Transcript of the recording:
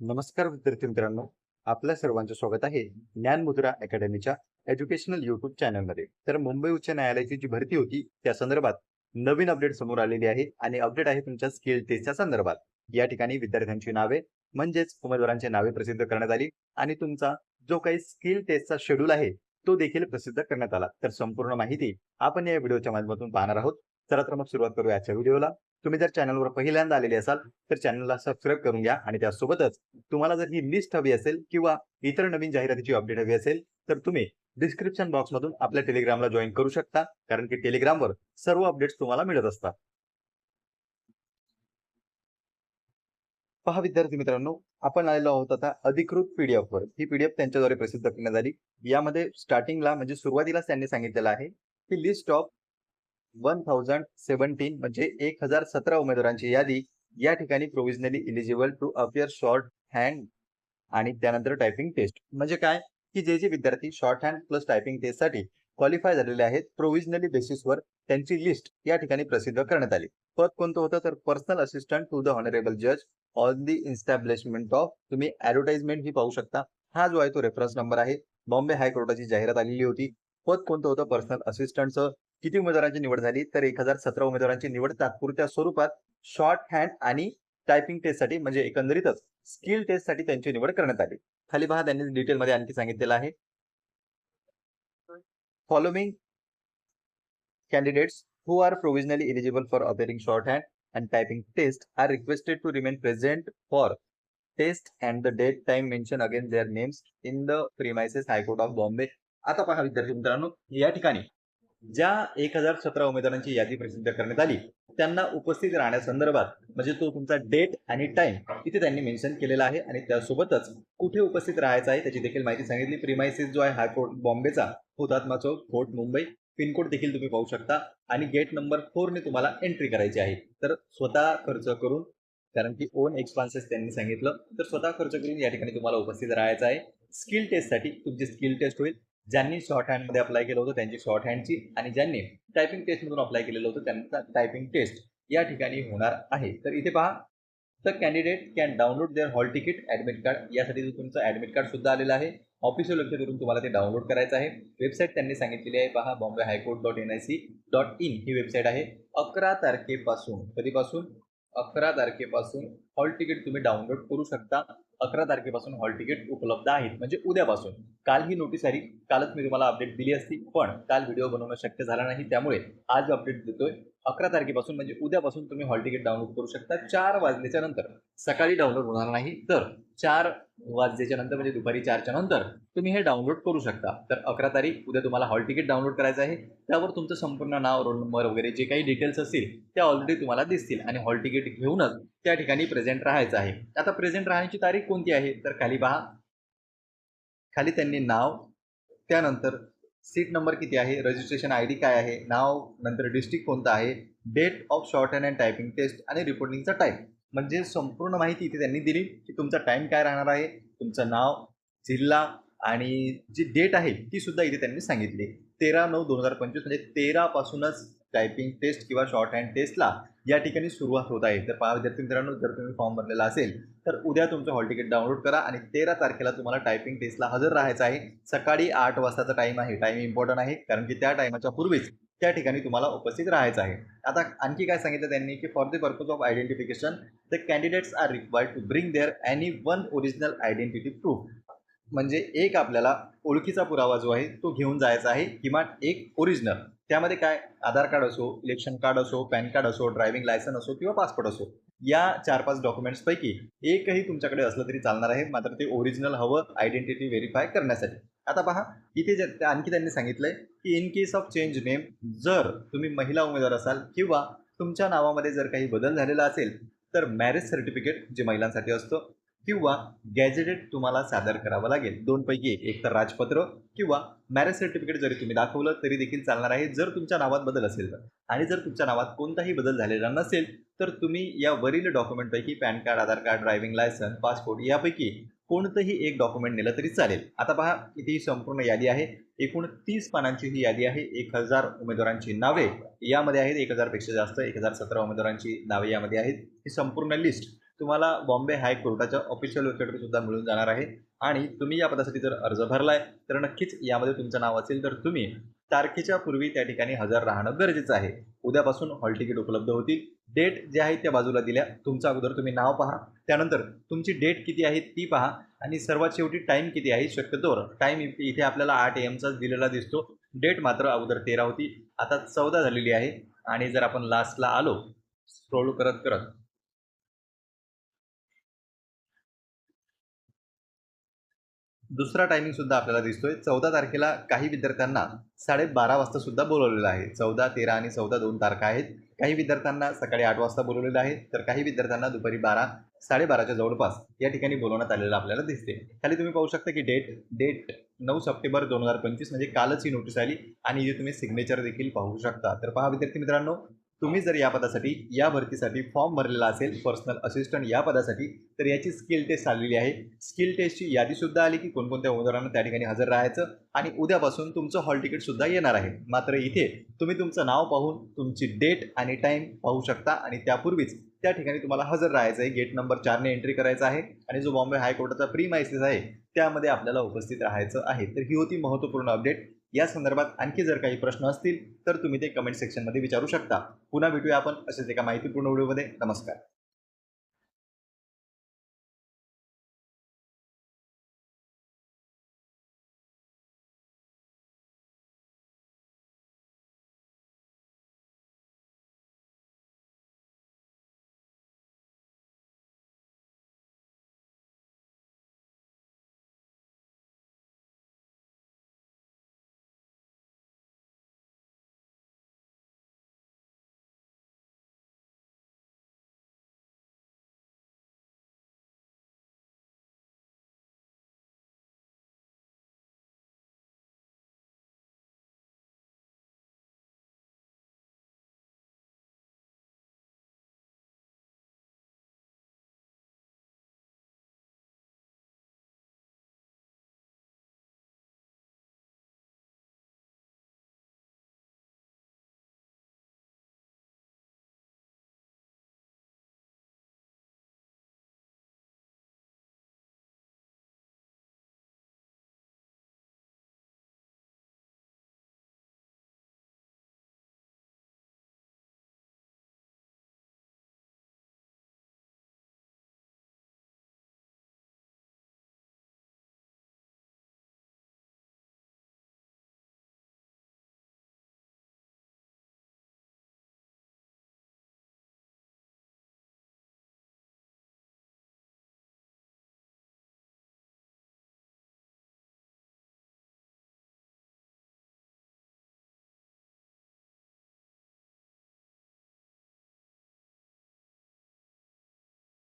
नमस्कार विद्यार्थी मित्रांनो. आपल्या सर्वांचं स्वागत आहे ज्ञानमुद्रा अकॅडमीच्या एज्युकेशनल युट्यूब चॅनलमध्ये. तर मुंबई उच्च न्यायालयाची जी भरती होती त्या संदर्भात नवीन अपडेट समोर आलेली आहे आणि अपडेट आहे तुमच्या स्किल टेस्टच्या संदर्भात. या ठिकाणी विद्यार्थ्यांची नावे म्हणजेच उमेदवारांची नावे प्रसिद्ध करण्यात आली आणि तुमचा जो काही स्किल टेस्टचा शेड्यूल आहे तो देखील प्रसिद्ध करण्यात आला. तर संपूर्ण माहिती आपण या व्हिडिओच्या माध्यमातून पाहणार आहोत. चला तर मग सुरुवात करूया आजच्या व्हिडिओला तुम्ही जर चॅनलवर पहिल्यांदा आलेले असाल तर चॅनलला सबस्क्राईब करून घ्या आणि त्यासोबतच तुम्हाला जर ही लिस्ट हवी असेल किंवा इतर नवीन जाहिरातीची अपडेट हवी असेल तर तुम्ही डिस्क्रिप्शन बॉक्समधून आपल्या टेलिग्रामला जॉईन करू शकता. कारण की टेलिग्रामवर सर्व अपडेट्स तुम्हाला मिळत असतात. पहा विद्यार्थी मित्रांनो आपण आलेलो आहोत आता अधिकृत पीडीएफ वर. ही पीडीएफ त्यांच्याद्वारे प्रसिद्ध करण्यात आली. यामध्ये स्टार्टिंगला म्हणजे सुरुवातीलाच त्यांनी सांगितलेलं आहे की list of one thousand seventeen म्हणजे एक हजार सतरा उमेदवारांची यादी या ठिकाणी provisionally eligible to appear shorthand आणि त्यानंतर टायपिंग टेस्ट म्हणजे काय? की जे जे विद्यार्थी शॉर्ट हँड प्लस टायपिंग टेस्टसाठी क्वालिफाय झालेले आहेत प्रोव्हिजनली बेसिसवर त्यांची लिस्ट या ठिकाणी प्रसिद्ध करण्यात आली. पद कोणतं होतं? तर personal assistant to the honourable जज ऑन दी इन्स्टॅब्लिशमेंट ऑफ तुम्ही ऍडव्हर्टाइजमेंट ही पाहू शकता. हा जो आहे तो रेफरन्स नंबर आहे. बॉम्बे हायकोर्टाची जाहिरात आलेली होती. पद कोणतं होतं? पर्सनल असिस्टंटचं किती उमेदवारांची निवड झाली? तर एक हजार सतरा उमेदवारांची निवड तात्पुरत्या स्वरूपात शॉर्ट हँड आणि टायपिंग टेस्टसाठी म्हणजे एकंदरीतच स्किल टेस्टसाठी त्यांची निवड करण्यात आली. खाली पहा त्यांनी डिटेलमध्ये आणखी सांगितलेलं आहे. Following candidates who are provisionally eligible for appearing shorthand and typing test are requested to remain present for test and the date time mention again their names in the premises high court of Bombay आता पहा विद्यार्थी मित्रांनो या ठिकाणी ज्या एक हजार सतरा उमेदवारांची यादी प्रसिद्ध करण्यात आली त्यांना उपस्थित राहण्यासंदर्भात म्हणजे तो तुमचा डेट आणि टाइम इथे त्यांनी मेन्शन केलेला आहे आणि त्यासोबतच कुठे उपस्थित राहायचं आहे त्याची देखील माहिती सांगितली. प्रिमायसिस जो आहे high court बॉम्बेचा Hutatma Chowk fort Mumbai. Pin code देखील तुम्ही पाहू शकता आणि गेट नंबर फोरने तुम्हाला एंट्री करायची आहे. तर स्वतः खर्च करून कारण की ओन एक्सपान्सेस त्यांनी सांगितलं तर स्वतः खर्च करून या ठिकाणी तुम्हाला उपस्थित राहायचं आहे. स्किल टेस्टसाठी तुमची स्किल टेस्ट होईल. ज्यांनी शॉर्ट हँडमध्ये अप्लाय केलं होतं त्यांची शॉर्ट हँडची आणि ज्यांनी टायपिंग टेस्टमधून अप्लाय केलेलं होतं त्यांचा टायपिंग टेस्ट या ठिकाणी होणार आहे. तर इथे पहा तर candidate can download their hall ticket admit card यासाठी तुमचं ॲडमिट कार्ड सुद्धा आलेलं आहे ऑफिशियल वेबसाईटवरून तुम्हाला ते डाउनलोड करायचं आहे. वेबसाईट त्यांनी सांगितलेली आहे पहा Bombay high court dot N I C dot in he website आहे. अकरा तारखेपासून कधीपासून? अकरा तारखेपासून हॉल तिकीट तुम्ही डाउनलोड करू शकता. अकरा तारखेपासून हॉल तिकीट उपलब्ध आहेत. म्हणजे उद्यापासून. काल ही नोटीस आली. कालच मी तुम्हाला अपडेट दिली असती. पण काल व्हिडिओ बनवणं शक्य झाला नाही. त्यामुळे आज अपडेट देतोय. अकरा तारखेपासून म्हणजे उद्यापासून तुम्ही हॉल तिकीट डाउनलोड करू शकता. चार वाजल्याच्या नंतर. सकाळी डाउनलोड होणार नाही तर चार वाजल्याच्या नंतर म्हणजे दुपारी चारच्या नंतर तुम्ही हे डाउनलोड करू शकता. तर अकरा तारीख उद्या तुम्हाला हॉल तिकीट डाउनलोड करायचं आहे. त्यावर तुमचं संपूर्ण नाव रोल नंबर वगैरे जे काही डिटेल्स असतील त्या ऑलरेडी तुम्हाला दिसतील. आणि हॉल तिकीट घेऊनच त्या ठिकाणी प्रेझेंट राहायचं आहे. आता प्रेझेंट राहण्याची तारीख कोणती आहे? तर खाली पहा. खाली त्यांनी नाव त्यानंतर सीट नंबर किती आहे? रजिस्ट्रेशन आय डी काय आहे? नाव नंतर डिस्ट्रिक्ट कोणता आहे? Date of shorthand and typing test आणि रिपोर्टिंगचा टाईम म्हणजे संपूर्ण माहिती इथे त्यांनी दिली की तुमचा टाईम काय राहणार आहे तुमचं नाव जिल्हा आणि जी डेट आहे ती सुद्धा इथे त्यांनी सांगितली. तेरा नऊ दोन हजार पंचवीस म्हणजे तेरापासूनच टायपिंग टेस्ट किंवा शॉर्ट हँड टेस्टला या ठिकाणी सुरुवात होत आहे. तर पहा विद्यार्थी मित्रांनो जर तुम्ही फॉर्म भरलेला असेल तर उद्या तुमचं हॉल तिकीट डाउनलोड करा आणि तेरा तारखेला तुम्हाला टायपिंग टेस्टला हजर राहायचं आहे. सकाळी आठ वाजताचा टाईम आहे. टाईम इम्पॉर्टंट आहे कारण की त्या टायमाच्या पूर्वीच त्या ठिकाणी तुम्हाला उपस्थित राहायचं आहे. आता आणखी काय सांगितलं त्यांनी की for the purpose of identification the candidates are required to bring their any one original identity proof म्हणजे एक आपल्याला ओळखीचा पुरावा जो आहे तो घेऊन जायचा आहे किमान एक ओरिजिनल त्यामध्ये काय? आधार कार्ड असो इलेक्शन कार्ड असो पॅन कार्ड असो ड्रायव्हिंग लायसन असो किंवा पासपोर्ट असो. या चार पाच डॉक्युमेंट्सपैकी एकही तुमच्याकडे असलं तरी चालणार आहे मात्र ते ओरिजिनल हवं आयडेंटिटी व्हेरीफाय करण्यासाठी. आता पहा इथे आणखी त्यांनी सांगितलंय की in case of change name जर तुम्ही महिला उमेदवार असाल किंवा तुमच्या नावामध्ये जर काही बदल झालेला असेल तर मॅरेज सर्टिफिकेट जे महिलांसाठी असतं किंवा गॅजेटेड तुम्हाला सादर करावं लागेल. दोनपैकी एक एक तर राजपत्र किंवा मॅरेज सर्टिफिकेट जरी तुम्ही दाखवलं तरी देखील चालणार आहे जर तुमच्या नावात बदल असेल तर. आणि जर तुमच्या नावात कोणताही बदल झालेला नसेल तर तुम्ही या वरील डॉक्युमेंटपैकी PAN card Aadhaar card driving licence passport यापैकी कोणतंही एक डॉक्युमेंट नेलं तरी चालेल. आता पहा इथे ही संपूर्ण यादी आहे. एकूण तीस पानांची ही यादी आहे. एक हजार उमेदवारांची नावे यामध्ये आहेत. एक हजारपेक्षा जास्त एक हजार सतरा उमेदवारांची नावे यामध्ये आहेत. ही संपूर्ण लिस्ट तुम्हाला बॉम्बे हायकोर्टाच्या ऑफिशियल वेबसाईटवर सुद्धा मिळून जाणार आहे. आणि तुम्ही या पदासाठी जर अर्ज भरलाय तर नक्कीच यामध्ये तुमचं नाव असेल तर तुम्ही तारखेच्या पूर्वी त्या ठिकाणी हजर राहणं गरजेचं आहे. उद्यापासून हॉल तिकीट उपलब्ध होतील. डेट जे आहे त्या बाजूला दिल्या. तुमच्या अगोदर तुम्ही नाव पहा. त्यानंतर तुमची डेट किती आहे ती पहा. आणि सर्वात शेवटी टाईम किती आहे शक्यतोवर टाईम इथे आपल्याला आठ एमचाच दिलेला दिसतो. डेट मात्र अगोदर तेरा होती. आता चौदा झालेली आहे. आणि जर आपण लास्टला आलो स्क्रोल करत करत दुसरा टायमिंग सुद्धा आपल्याला दिसतोय. चौदा तारखेला काही विद्यार्थ्यांना साडेबारा वाजता सुद्धा बोलवलेलं आहे. चौदा तेरा आणि चौदा दोन तारखा आहेत. काही विद्यार्थ्यांना सकाळी आठ वाजता बोलवलेलं आहे. तर काही विद्यार्थ्यांना दुपारी बारा साडेबाराच्या जवळपास या ठिकाणी बोलवण्यात आलेलं आपल्याला दिसते खाली तुम्ही पाहू शकता की डेट डेट नऊ सप्टेंबर दोन हजार पंचवीस म्हणजे कालच ही नोटीस आली. आणि इथे तुम्ही सिग्नेचर देखील पाहू शकता. तर पहा विद्यार्थी मित्रांनो तुम्ही जर या पदासाठी या भरतीसाठी फॉर्म भरलेला असेल पर्सनल असिस्टंट या पदासाठी तर याची स्किल टेस्ट आलेली आहे. स्किल टेस्टची यादीसुद्धा आली की कोणकोणत्या उमेदवारांना त्या ठिकाणी हजर राहायचं आणि उद्यापासून तुमचं हॉल तिकीटसुद्धा येणार आहे. मात्र इथे तुम्ही तुमचं नाव पाहून तुमची डेट आणि टाईम पाहू शकता आणि त्यापूर्वीच त्या ठिकाणी तुम्हाला हजर राहायचं आहे. गेट नंबर चारने एंट्री करायचा आहे आणि जो बॉम्बे हायकोर्टाचा प्री मायसेस आहे त्यामध्ये आपल्याला उपस्थित राहायचं आहे. तर ही होती महत्त्वपूर्ण अपडेट या संदर्भात आणखी जर काही प्रश्न असतील तर तुम्ही ते कमेंट सेक्शनमध्ये विचारू शकता. पुन्हा भेटूया आपण असेच एका माहितीपूर्ण व्हिडिओमध्ये. नमस्कार.